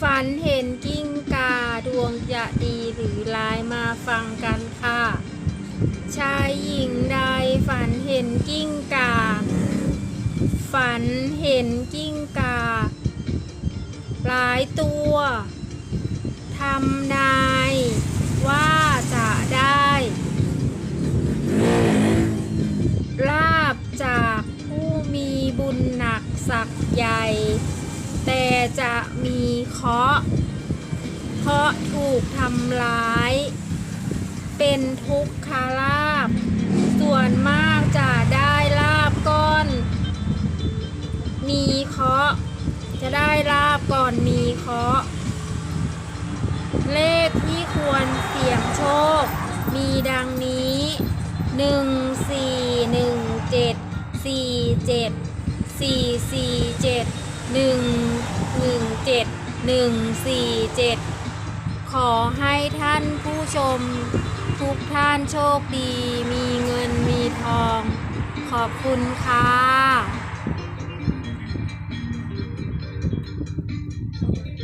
ฝันเห็นกิ้งกาดวงจะดีหรือร้ายมาฟังกันค่ะ ชายหญิงใดฝันเห็นกิ้งกา ฝันเห็นกิ้งกา หลายตัวทำนายว่าจะได้ ลาบจากผู้มีบุญหนักสักใหญ่ แต่จะมีเคาะเคาะถูกทำร้าย เป็นทุกขลาบ ส่วนมากจะได้ลาบก้อน มีเคาะจะได้ลาบก่อนมีเคาะ เลขที่ควรเสี่ยงโชค มีดังนี้ 1 4 1 7 4 7 4 4 7 1 147 ขอให้ท่านผู้ชม ทุกท่านโชคดี มีเงินมีทอง ขอบคุณค่ะ